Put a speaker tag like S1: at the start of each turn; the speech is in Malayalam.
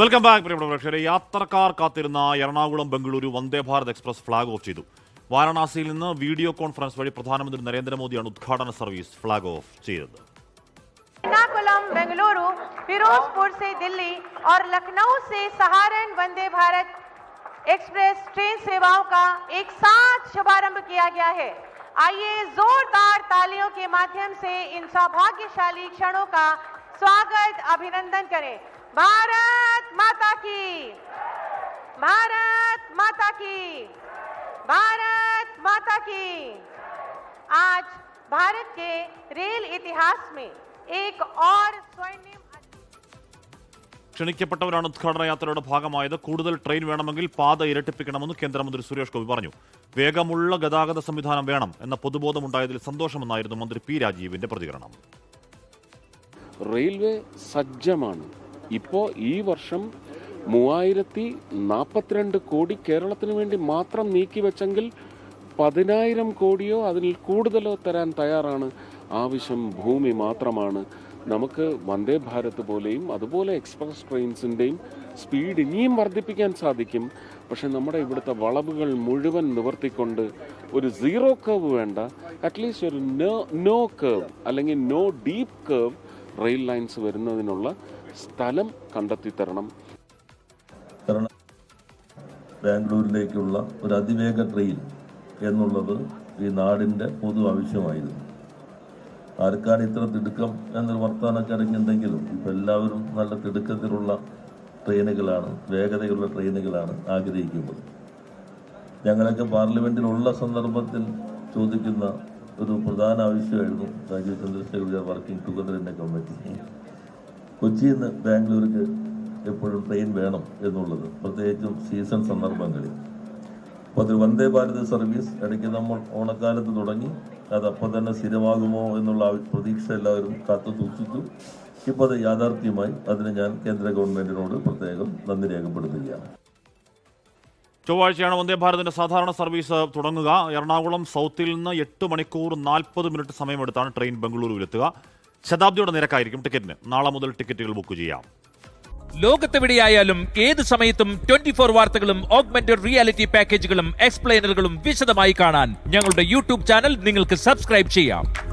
S1: വെൽക്കം ബാക്ക് പ്രിയപ്പെട്ട പ്രേക്ഷകരെ യാത്രക്കാർ കാത്തിരുന്ന Ernakulam Bengaluru Vande Bharat express flag off ചെയ്തു വാരണാസിയിൽ നിന്ന് വീഡിയോ കോൺഫറൻസ് വഴി പ്രധാനമന്ത്രി നരേന്ദ്രമോദിയാണ് ഉദ്ഘാടന സർവീസ് ഫ്ളാഗ് ഓഫ് ചെയ്തത്
S2: एर्नाकुलम बेंगलुरु फिरोजपुर से दिल्ली और लखनऊ से सहारन वंदे भारत एक्सप्रेस ट्रेन सेवाओं का एक साथ शुभारंभ किया गया है आइए जोरदार तालियों के माध्यम से इन सौभाग्यशाली क्षणों का स्वागत अभिनंदन करें भारत माता की भारत माता की भारत माता की आज भारत के रेल इतिहास में एक और स्वर्णिम
S1: ക്ഷണിക്കപ്പെട്ടവരാണ് ഉദ്ഘാടന യാത്രയുടെ ഭാഗമായത് കൂടുതൽ ട്രെയിൻ വേണമെങ്കിൽ പാത ഇരട്ടിപ്പിക്കണമെന്ന് കേന്ദ്രമന്ത്രി സുരേഷ് ഗോപി പറഞ്ഞു വേഗമുള്ള ഗതാഗത സംവിധാനം വേണം എന്ന പൊതുബോധമുണ്ടായതിൽ സന്തോഷമെന്നായിരുന്നു മന്ത്രി പി രാജീവിന്റെ പ്രതികരണം
S3: റെയിൽവേ സജ്ജമാണ് ഇപ്പോൾ ഈ വർഷം മൂവായിരത്തി നാൽപ്പത്തിരണ്ട് കോടി കേരളത്തിന് വേണ്ടി മാത്രം നീക്കിവെച്ചെങ്കിൽ പതിനായിരം കോടിയോ അതിൽ കൂടുതലോ തരാൻ തയ്യാറാണ് ആവശ്യം ഭൂമി മാത്രമാണ്. നമുക്ക് വന്ദേ ഭാരത് പോലെയും അതുപോലെ എക്സ്പ്രസ് ട്രെയിൻസിന്റെയും സ്പീഡ് ഇനിയും വർദ്ധിപ്പിക്കാൻ സാധിക്കും. പക്ഷെ നമ്മുടെ ഇവിടുത്തെ വളവുകൾ മുഴുവൻ നിവർത്തിക്കൊണ്ട് ഒരു സീറോ കർവ് വേണ്ട അറ്റ്ലീസ്റ്റ് ഒരു നോ നോ കർവ് അല്ലെങ്കിൽ no deep curve rail lines വരുന്നതിനുള്ള സ്ഥലം കണ്ടെത്തി തരണം
S4: ബാംഗ്ലൂരിലേക്കുള്ള ഒരു അതിവേഗ ട്രെയിൻ എന്നുള്ളത് ഈ നാടിന്റെ പൊതു ആവശ്യമായിരുന്നു. ആർക്കാണ് ഇത്ര തിടുക്കം എന്നൊരു വർത്തമാനമൊക്കെ ചടങ്ങുണ്ടെങ്കിലും ഇപ്പം എല്ലാവരും നല്ല തിടുക്കത്തിലുള്ള ട്രെയിനുകളാണ് വേഗതയുള്ള ട്രെയിനുകളാണ് ആഗ്രഹിക്കുന്നത്. ഞങ്ങളൊക്കെ പാർലമെന്റിലുള്ള സന്ദർഭത്തിൽ ചോദിക്കുന്ന ഒരു പ്രധാന ആവശ്യമായിരുന്നു രാജീവ് ചന്ദ്രശേഖർ വർക്കിംഗ് ടുഗദർ എന്റെ കമ്മിറ്റി. കൊച്ചിയിൽ നിന്ന് ബാംഗ്ലൂർക്ക് എപ്പോഴും ട്രെയിൻ വേണം എന്നുള്ളത്. പ്രത്യേകിച്ചും സീസൺ സന്ദർഭങ്ങളിൽ. അപ്പോൾ അത് വന്ദേ ഭാരത് സർവീസ് ഇടയ്ക്ക് നമ്മൾ ഓണക്കാലത്ത് തുടങ്ങി. അത് അപ്പം തന്നെ സ്ഥിരമാകുമോ എന്നുള്ള പ്രതീക്ഷ എല്ലാവരും കാത്തു സൂക്ഷിച്ചു. ഇപ്പോൾ അത് യാഥാർത്ഥ്യമായി അതിന് ഞാൻ കേന്ദ്ര ഗവൺമെന്റിനോട് പ്രത്യേകം നന്ദി രേഖപ്പെടുത്തുകയാണ്.
S1: ചൊവ്വാഴ്ചയാണ് വന്ദേ ഭാരതിന്റെ സാധാരണ സർവീസ് തുടങ്ങുക. എറണാകുളം സൗത്തിൽ നിന്ന് എട്ട് മണിക്കൂർ നാൽപ്പത് മിനിറ്റ് സമയമെടുത്താണ് ട്രെയിൻ ബംഗളൂരുവിലെത്തുക. ശതാബ്ദിയുടെ നിരക്കായിരിക്കും ടിക്കറ്റിന്. നാളെ മുതൽ ടിക്കറ്റുകൾ ബുക്ക് ചെയ്യാം.
S5: ലോകത്തെവിടെയായാലും ഏത് സമയത്തും ട്വന്റി ഫോർ വാർത്തകളും ഓഗ്മെന്റഡ് റിയാലിറ്റി പാക്കേജുകളും എക്സ്പ്ലെയിനറുകളും വിശദമായി കാണാൻ ഞങ്ങളുടെ യൂട്യൂബ് ചാനൽ നിങ്ങൾക്ക് സബ്സ്ക്രൈബ് ചെയ്യാം.